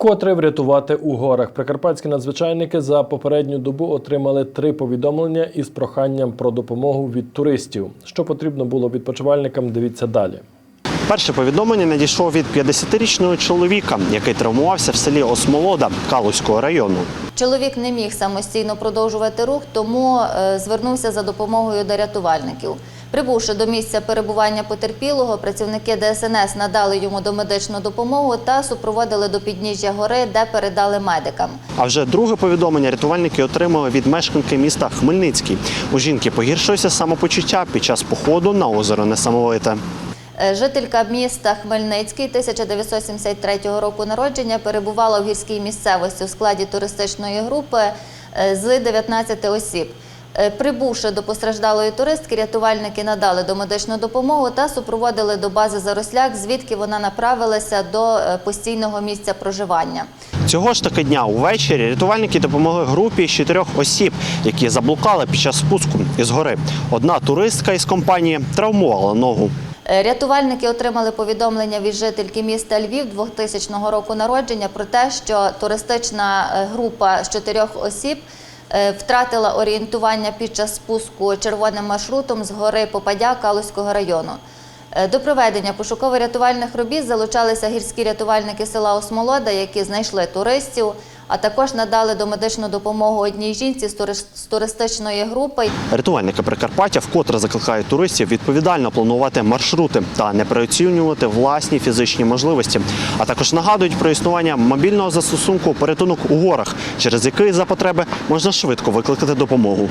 Вкотре врятувати у горах. Прикарпатські надзвичайники за попередню добу отримали три повідомлення із проханням про допомогу від туристів. Що потрібно було відпочивальникам, дивіться далі. Перше повідомлення надійшло від 50-річного чоловіка, який травмувався в селі Осмолода Калузького району. Чоловік не міг самостійно продовжувати рух, тому е, звернувся за допомогою до рятувальників. Прибувши до місця перебування потерпілого, працівники ДСНС надали йому домедичну допомогу та супроводили до підніжжя гори, де передали медикам. А вже друге повідомлення рятувальники отримали від мешканки міста Хмельницький. У жінки погіршилося самопочуття під час походу на озеро Несамовите. Е, Жителька міста Хмельницький 1973 року народження перебувала в гірській місцевості у складі туристичної групи е, з 19 осіб. Е, Прибувши до постраждалої туристки, рятувальники надали домедичну допомогу та супроводили до бази Заросляк, звідки вона направилася до е, постійного місця проживання. Цього ж таки дня увечері рятувальники допомогли групі з чотирьох осіб, які заблукали під час спуску із гори. Одна туристка із компанії травмувала ногу. Е, Рятувальники отримали повідомлення від жительки міста Львів 2000 року народження про те, що туристична група з чотирьох осіб втратила орієнтування під час спуску червоним маршрутом з гори Попадя Калузького району. Е, До проведення пошуково-рятувальних робіт залучалися гірські рятувальники села Осмолода, які знайшли туристів, а також надали домедичну допомогу одній жінці з турист- туристичної групи. Рятувальники Прикарпаття вкотре закликають туристів відповідально планувати маршрути та не переоцінювати власні фізичні можливості. А також нагадують про існування мобільного застосунку порятунок у горах, через який за потреби можна швидко викликати допомогу.